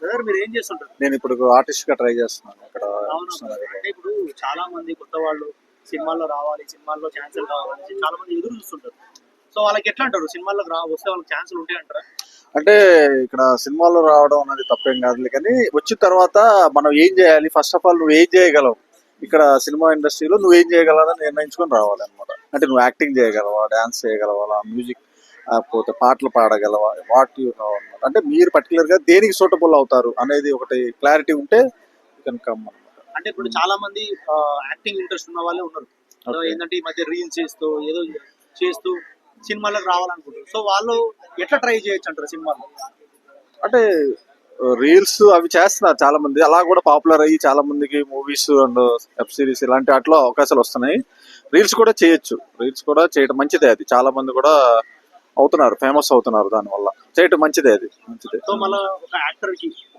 Brother మీరు ఏం చేస్తుంటారు? నేను ఇప్పుడు ఆర్టిస్ట్గా ట్రై చేస్తున్నాను brother. అంటే ఇప్పుడు చాలా మంది కొత్త వాళ్ళు సినిమాల్లో రావాలి సినిమాల్లో ఛాన్సులు కావాలని చాలా మంది ఎదురు చూస్తుంటారు. సో వాళ్ళకి ఎట్లా అంటారు? సినిమాల్లోకి రా వస్తే వాళ్ళకి ఛాన్సులు ఉంటాయి అంటారా? అంటే ఇక్కడ సినిమాలో రావడం అనేది తప్పేం కాదులే కానీ వచ్చిన తర్వాత మనం ఏం చేయాలి? ఫస్ట్ ఆఫ్ ఆల్ నువ్వు ఏం చేయగలవు? ఇక్కడ సినిమా ఇండస్ట్రీలో నువ్వు ఏం చేయగలవని నిర్ణయించుకొని రావాలి అనమాట అంటే నువ్వు యాక్టింగ్ చేయగలవా? డాన్స్ చేయగలవా మ్యూజిక్ పోతే పాటలు పాడగలవా? వాట్ యూ అనమాట అంటే మీరు పర్టికులర్గా దేనికి సూటబుల్ అవుతారు అనేది ఒకటి క్లారిటీ ఉంటే కమ్ అనమాట అంటే ఇప్పుడు చాలా మంది యాక్టింగ్ ఇంట్రెస్ట్ ఉన్న వాళ్ళే ఉన్నారు. ఏంటంటే ఈ మధ్య రీల్స్ చేస్తూ ఏదో చేస్తూ సినిమాలకు రావాలనుకుంటారు సో వాళ్ళు ఎట్లా ట్రై చేయొచ్చు అంటారు సినిమాలో? అంటే రీల్స్ అవి చేస్తున్నారు చాలా మంది. అలా కూడా పాపులర్ అయ్యి చాలా మందికి మూవీస్ అండ్ వెబ్ సిరీస్ ఇలాంటి వాటిలో అవకాశాలు వస్తున్నాయి. రీల్స్ కూడా చేయొచ్చు. రీల్స్ కూడా చేయడం మంచిదే అది. చాలా మంది కూడా అవుతున్నారు ఫేమస్ అవుతున్నారు దానివల్ల. చేయటం మంచిదే అది మంచిదే. సో మళ్ళీ ఒక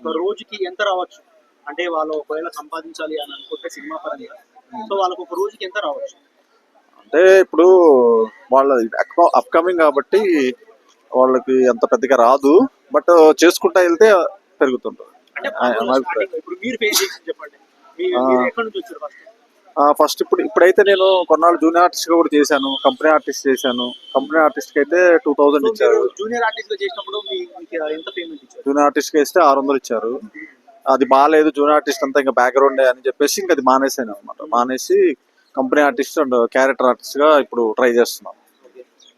ఒక రోజుకి ఎంత రావచ్చు? అంటే వాళ్ళు ఒకవేళ సంపాదించాలి అని అనుకుంటే సినిమా పరంగా. సో వాళ్ళకి ఒక రోజుకి ఎంత రావచ్చు? అంటే ఇప్పుడు వాళ్ళ అప్కమింగ్ కాబట్టి వాళ్ళకి అంత పెద్దగా రాదు. బట్ చేసుకుంటా వెళ్తే పెరుగుతుంటుంది. అంటే ఇప్పుడు మీరు ఫేస్ చెప్పండి. మీ- ఆ. మీరు ఎక్కడి నుంచి వచ్చారు ఫస్ట్ ఫస్ట్ ఇప్పుడు ఇప్పుడైతే నేను కొన్నాళ్ళు జూనియర్ ఆర్టిస్ట్గా కూడా చేశాను. కంపెనీ ఆర్టిస్ట్ చేశాను. కంపెనీ ఆర్టిస్ట్కి అయితే టూ థౌసండ్ ఇచ్చారు. జూనియర్ ఆర్టిస్ట్ చేసినప్పుడు మీ- మీకు ఎంత పేమెంట్ ఇచ్చారు? జూనియర్ ఆర్టిస్ట్కి ఇస్తే ఆరు వందలు ఇచ్చారు. అది బాగాలేదు జూనియర్ ఆర్టిస్ట్ అంతా ఇంకా బ్యాక్గ్రౌండ్ అని చెప్పేసి ఇంకా అది మానేసాను అనమాట మానేసి కంపెనీ ఆర్టిస్ట్ అండ్ క్యారెక్టర్ ఆర్టిస్ట్గా ఇప్పుడు ట్రై చేస్తున్నాను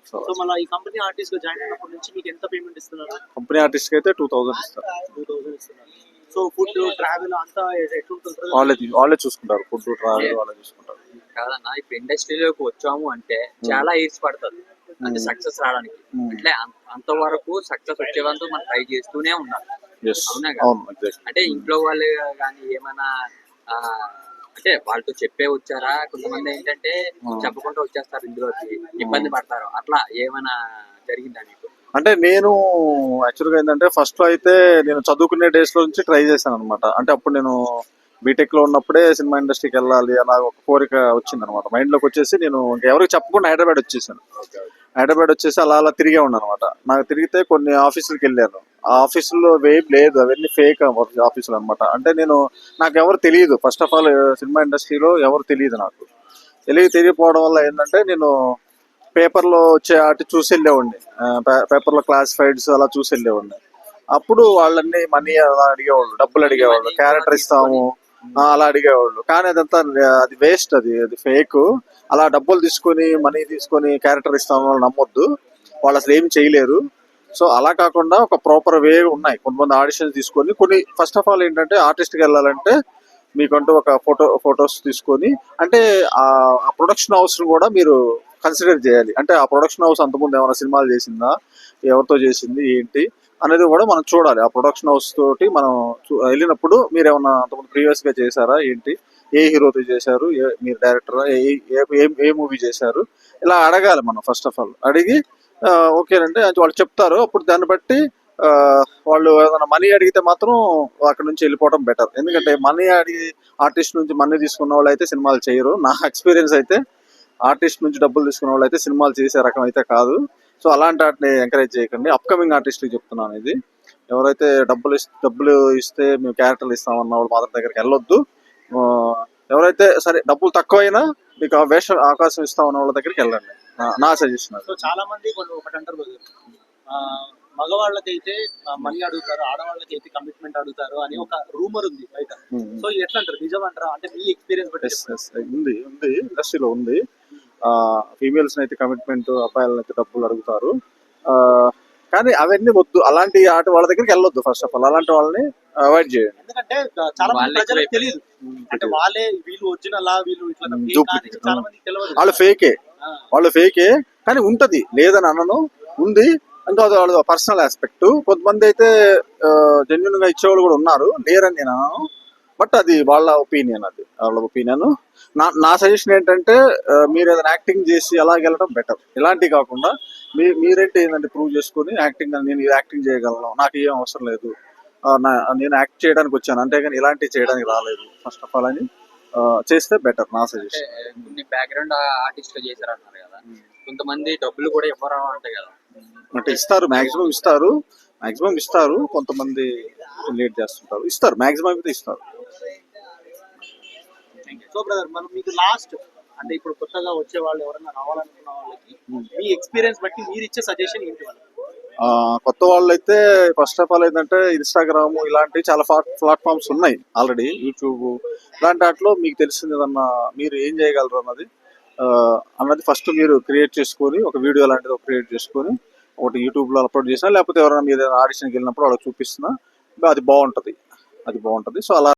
సో సో మళ్ళీ ఈ కంపెనీ ఆర్టిస్ట్గా జాయిన్ అయినప్పటి నుంచి మీకు ఎంత పేమెంట్ ఇస్తున్నారు? కంపెనీ ఆర్టిస్ట్కి అయితే టూ థౌసండ్ ఇస్తారు. టూ థౌసండ్ ఇస్తున్నారు. సో ఫుడ్ ట్రావెల్ అంతా ఎట్లుంటుంది వాళ్ళే వాళ్ళే చూసుకుంటారు. ఫుడ్ ట్రావెల్ వాళ్ళే చూసుకుంటారు. కాదన్నా ఇప్పుడు ఇండస్ట్రీలోకి వచ్చాము అంటే చాలా ఇయర్స్ పడుతుంది. అంటే Hmm. సక్సెస్ రావడానికి. Hmm. అంటే అంత- అంతవరకు సక్సెస్ వచ్చేవంతా మనం ట్రై చేస్తూనే ఎగ్జాక్ట్ అంటే ఇంట్లో వాళ్ళు కానీ ఏమైనా అంటే వాళ్ళతో చెప్పే వచ్చారా? కొంతమంది ఏంటంటే Hmm. చెప్పకుండా వచ్చేస్తారు ఇందులోకి. ఇబ్బంది పడతారు. అట్లా ఏమైనా జరిగిందా మీకు? అంటే నేను యాక్చువల్గా ఏంటంటే ఫస్ట్ అయితే నేను చదువుకునే డేస్లో నుంచి ట్రై చేశాను అనమాట అంటే అప్పుడు నేను బీటెక్లో ఉన్నప్పుడే సినిమా ఇండస్ట్రీకి వెళ్ళాలి అలా ఒక కోరిక వచ్చింది అనమాట మైండ్లోకి వచ్చేసి నేను ఎవరికి చెప్పకుండా హైదరాబాద్ వచ్చేసాను. హైదరాబాద్ వచ్చేసి అలా అలా తిరిగే ఉన్నాను అనమాట నాకు తిరిగితే కొన్ని ఆఫీసులకు వెళ్ళాను. ఆ ఆఫీసుల్లో ఏం లేదు అవన్నీ ఫేక్ ఆఫీసులు అనమాట అంటే నేను నాకు ఎవరు తెలియదు. ఫస్ట్ ఆఫ్ ఆల్ సినిమా ఇండస్ట్రీలో ఎవరు తెలియదు నాకు. తెలియ తెలియకపోవడం వల్ల ఏంటంటే నేను పేపర్లో వచ్చే వాటి చూసి వెళ్ళేవాడిని పేపర్లో క్లాసిఫైడ్స్ అలా చూసి వెళ్ళేవాడిని అప్పుడు వాళ్ళన్ని మనీ అలా అడిగేవాళ్ళు డబ్బులు అడిగేవాళ్ళు క్యారెక్టర్ ఇస్తాము అలా అడిగేవాళ్ళు. కానీ అదంతా అది వేస్ట్ అది అది ఫేక్. అలా డబ్బులు తీసుకొని మనీ తీసుకొని క్యారెక్టర్ ఇస్తాము వాళ్ళు నమ్మొద్దు. వాళ్ళు అసలు ఏం చేయలేరు. సో అలా కాకుండా ఒక ప్రాపర్ వే ఉన్నాయి. కొంతమంది ఆడిషన్స్ తీసుకొని కొన్ని ఫస్ట్ ఆఫ్ ఆల్ ఏంటంటే ఆర్టిస్ట్కి వెళ్ళాలంటే మీకంటూ ఒక ఫోటో ఫొటోస్ తీసుకొని అంటే ఆ ప్రొడక్షన్ హౌస్ కూడా మీరు కన్సిడర్ చేయాలి. అంటే ఆ ప్రొడక్షన్ హౌస్ అంతకుముందు ఏమైనా సినిమాలు చేసిందా? ఎవరితో చేసింది? ఏంటి? అనేది కూడా మనం చూడాలి. ఆ ప్రొడక్షన్ హౌస్ తోటి మనం చూ- వెళ్ళినప్పుడు మీరు ఏమన్నా అంతకుముందు ప్రీవియస్గా చేశారా? ఏంటి? ఏ హీరోతో చేశారు? ఏ మీరు డైరెక్టర్ ఏ ఏ మూవీ చేశారు? ఇలా అడగాలి మనం ఫస్ట్ ఆఫ్ ఆల్ అడిగి ఓకేనంటే అది వాళ్ళు చెప్తారు. అప్పుడు దాన్ని బట్టి వాళ్ళు ఏదైనా మనీ అడిగితే మాత్రం అక్కడ నుంచి వెళ్ళిపోవడం బెటర్ ఎందుకంటే మనీ అడిగి ఆర్టిస్ట్ నుంచి మనీ తీసుకున్న వాళ్ళు అయితే సినిమాలు చేయరు. నా ఎక్స్పీరియన్స్ అయితే ఆర్టిస్ట్ నుంచి డబ్బులు తీసుకున్న వాళ్ళు అయితే సినిమాలు చేసే రకం అయితే కాదు. సో అలాంటి వాటిని ఎంకరేజ్ చేయకండి. అప్కమింగ్ ఆర్టిస్ట్కి చెప్తున్నాను ఇది. ఎవరైతే డబ్బులు డబ్బులు ఇస్తే మేము క్యారెక్టర్లు ఇస్తామన్న వాళ్ళు మాత్రం దగ్గరికి వెళ్ళొద్దు. ఎవరైతే సరే డబ్బులు తక్కువైనా మీకు ఆ వేష అవకాశం ఇస్తామన్న వాళ్ళ దగ్గరికి వెళ్ళండి. నా- సజెషన్ సో చాలా మంది కొన్ని ఒకటి అంటారు మగవాళ్ళకైతే మనీ అడుగుతారు ఆడవాళ్ళకైతే కమిట్మెంట్ అడుగుతారు అని ఒక రూమర్ ఉంది బయట. సో ఎట్లా అంటారు? నిజం అంటారా అంటే మీ ఎక్స్పీరియన్స్ బట్టి ఉంది ఉంది. ఇండస్ట్రీలో ఉంది. ఫీమేల్స్ అయితే కమిట్మెంట్ అబ్బాయిలను అయితే డబ్బులు అడుగుతారు. ఆ, కానీ అవన్నీ వద్దు. అలాంటి ఆట వాళ్ళ దగ్గరికి వెళ్ళొద్దు ఫస్ట్ ఆఫ్ ఆల్ అలాంటి వాళ్ళని అవాయిడ్ చేయండి. ఎందుకంటే చాలా మంది వాళ్ళే ప్రజలకు ఎక్కువ తెలియదు అంటే వాళ్ళే వీళ్ళు ఒరిజినల్ వీళ్ళు ఇట్లా fake Duplicate. అనేది చాలా మందికి తెలియదు వాళ్ళు ఫేకే వాళ్ళు ఫేకే కానీ ఉంటది. లేదని అనను. ఉంది. ఇంకా అది వాళ్ళ పర్సనల్ ఆస్పెక్ట్ కొంతమంది అయితే జెన్యున్గా ఇచ్చేవాళ్ళు కూడా ఉన్నారు. లేరని నేను అనను. బట్ అది వాళ్ళ ఒపీనియన్ అది. వాళ్ళ ఒపీనియన్. నా నా సజెషన్ ఏంటంటే మీరు ఏదైనా యాక్టింగ్ చేసి అలా వెళ్ళడం బెటర్ ఇలాంటివి కాకుండా మీ మీరేంటి ఏంటంటే ప్రూవ్ చేసుకుని యాక్టింగ్ నేను యాక్టింగ్ చేయగలను నాకు ఏం అవసరం లేదు. నేను యాక్ట్ చేయడానికి వచ్చాను అంతే కానీ ఇలాంటివి చేయడానికి రాలేదు ఫస్ట్ ఆఫ్ ఆల్ అని చేస్తే బెటర్ నా అంటే సజెషన్ కొన్ని బ్యాక్గ్రౌండ్ చేశారు అన్నారు కదా. కొంతమంది డబ్బులు కూడా ఇవ్వరు అంటాయి కదా. అంటే ఇస్తారు మాక్సిమం ఇస్తారు మాక్సిమం ఇస్తారు కొంతమంది లేట్ చేస్తుంటారు. ఇస్తారు మాక్సిమం అయితే ఇస్తారు. సో బ్రదర్ మనం మీకు లాస్ట్ అంటే ఇప్పుడు కొత్తగా వచ్చే వాళ్ళు ఎవరైనా రావాలనుకున్న వాళ్ళకి మీ ఎక్స్పీరియన్స్ బట్టి మీరు ఇచ్చే సజెషన్ ఏంటి కొత్త వాళ్ళు అయితే ఫస్ట్ ఆఫ్ ఆల్ ఏంటంటే ఇన్స్టాగ్రామ్ ఇలాంటి చాలా ప్లాట్ఫామ్స్ ఉన్నాయి ఆల్రెడీ యూట్యూబ్ ఇలాంటి వాటిలో మీకు తెలిసింది ఏదన్నా మీరు ఏం చేయగలరు అన్నది. అన్నది ఫస్ట్ మీరు క్రియేట్ చేసుకొని ఒక వీడియో లాంటిది క్రియేట్ చేసుకొని ఒకటి యూట్యూబ్లో అప్లోడ్ చేసినా లేకపోతే ఎవరైనా మీరు ఆడిషన్కి వెళ్ళినప్పుడు వాళ్ళకి చూపిస్తున్నా అది బాగుంటుంది. అది బాగుంటుంది. సో అలా